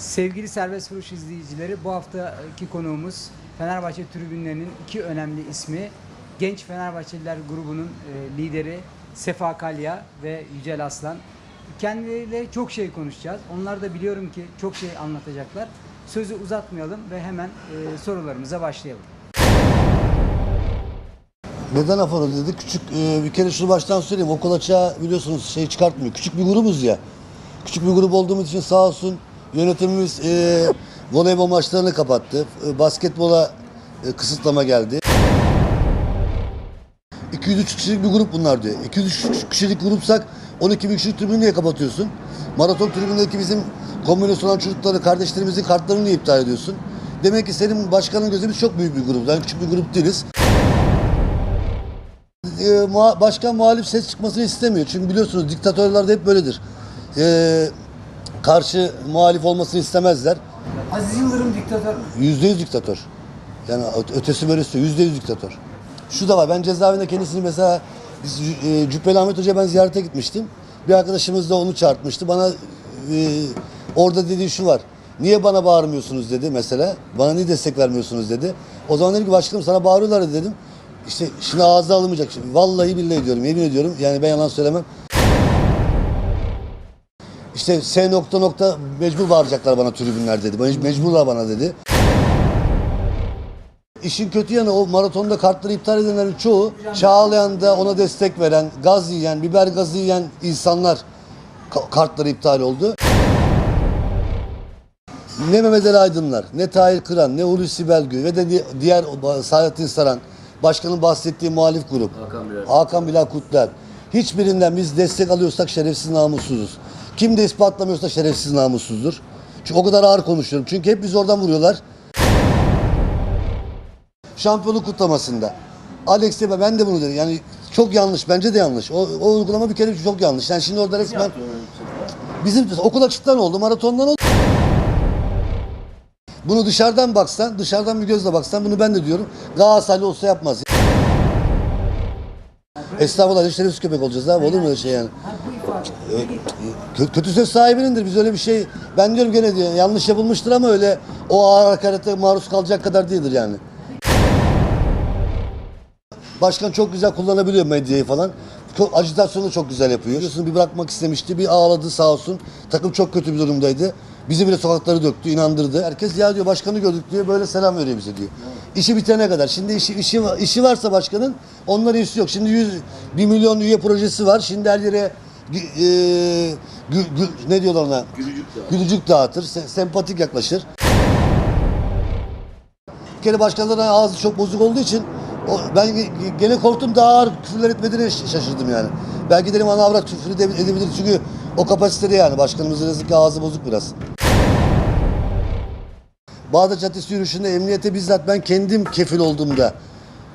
Sevgili Serbest Vuruş izleyicileri bu haftaki konuğumuz Fenerbahçe tribünlerinin iki önemli ismi Genç Fenerbahçeliler grubunun e, lideri Sefa Kalya ve Yücel Aslan. Kendileriyle çok şey konuşacağız. Onlar da biliyorum ki çok şey anlatacaklar. Sözü uzatmayalım ve hemen e, sorularımıza başlayalım. Neden Afaro dedi? Küçük e, bir kere şunu baştan söyleyeyim. Okul açığa biliyorsunuz şey çıkartmıyor. Küçük bir grubuz ya. Küçük bir grup olduğumuz için sağ olsun yönetimimiz e, voleybol maçlarını kapattı. E, basketbola e, kısıtlama geldi. 203 kişilik bir grup bunlar diyor. 203 kişilik grupsak 12 bin kişilik tribünü niye kapatıyorsun? Maraton tribünündeki bizim komünist olan çocukları, kardeşlerimizin kartlarını niye iptal ediyorsun? Demek ki senin başkanın gözü biz çok büyük bir grup. Yani küçük bir grup değiliz e, muha- başkan muhalif ses çıkmasını istemiyor. Çünkü biliyorsunuz diktatörler de hep böyledir. E, karşı muhalif olmasını istemezler. Aziz Yıldırım diktatör mü? Yüzde yüz diktatör. Yani ötesi böylesi yüzde yüz diktatör. Şu da var ben cezaevinde kendisini mesela biz, e, Cübbeli Ahmet Hoca'ya ben ziyarete gitmiştim. Bir arkadaşımız da onu çağırtmıştı. Bana e, orada dediği şu var. Niye bana bağırmıyorsunuz dedi mesela. Bana niye destek vermiyorsunuz dedi. O zaman dedim ki başkanım sana bağırıyorlar dedim. İşte şimdi ağza alınmayacak. Şimdi, vallahi billahi diyorum yemin ediyorum. Yani ben yalan söylemem. İşte S nokta nokta mecbur bağıracaklar bana tribünler dedi. Mec- Mecburlar bana dedi. İşin kötü yanı o maratonda kartları iptal edenlerin çoğu Çağlayan'da ona destek veren, gaz yiyen, biber gazı yiyen insanlar ka- kartları iptal oldu. Ne Mehmet Ali Aydınlar, ne Tahir Kıran, ne Hulusi Belgü ve de di- diğer Saadettin Saran, başkanın bahsettiği muhalif grup. Hakan Bilal. Hakan Bilal Kutlar. Hiçbirinden biz destek alıyorsak şerefsiz namussuzuz. Kim de ispatlamıyorsa şerefsiz namussuzdur. Çünkü o kadar ağır konuşuyorum. Çünkü hep biz oradan vuruyorlar. Şampiyonluk kutlamasında. Alex Tebe ben de bunu dedim. Yani çok yanlış. Bence de yanlış. O, o uygulama bir kere çok yanlış. Yani şimdi orada resmen bizim okul açıktan oldu, maratondan oldu. Bunu dışarıdan baksan, dışarıdan bir gözle baksan bunu ben de diyorum. Galatasaraylı olsa yapmaz. Estağfurullah şerefsiz köpek olacağız abi olur mu öyle şey yani? Kö- kötü söz sahibinindir biz öyle bir şey ben diyorum gene diyor yanlış yapılmıştır ama öyle o ağır hakarete maruz kalacak kadar değildir yani. Başkan çok güzel kullanabiliyor medyayı falan. Çok, agitasyonu da çok güzel yapıyor. Bir bırakmak istemişti. Bir ağladı sağ olsun. Takım çok kötü bir durumdaydı. Bizi bile sokakları döktü, inandırdı. Herkes ya diyor başkanı gördük diyor böyle selam veriyor bize diyor. İşi bitene kadar. Şimdi işi, işi, işi varsa başkanın onların işi yok. Şimdi 100, 1 milyon üye projesi var. Şimdi her yere e, gü- gü- ne diyorlar ona? Gülücük de. Gülücük dağıtır, se- sempatik yaklaşır. Bir kere başkanların ağzı çok bozuk olduğu için o, ben ge- gene korktum daha ağır küfürler etmediğine şaşırdım yani. Belki dedim ana avrat küfür ede- edebilir çünkü o kapasitede yani başkanımızın yazık ki ağzı bozuk biraz. Bağdat Caddesi yürüyüşünde emniyete bizzat ben kendim kefil olduğumda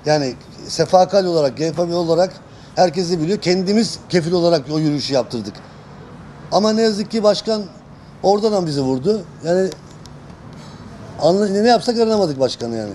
yani sefakal olarak, GFM olarak herkes de biliyor. Kendimiz kefil olarak o yürüyüşü yaptırdık. Ama ne yazık ki başkan oradan bizi vurdu. Yani ne yapsak öğrenemedik başkanı yani.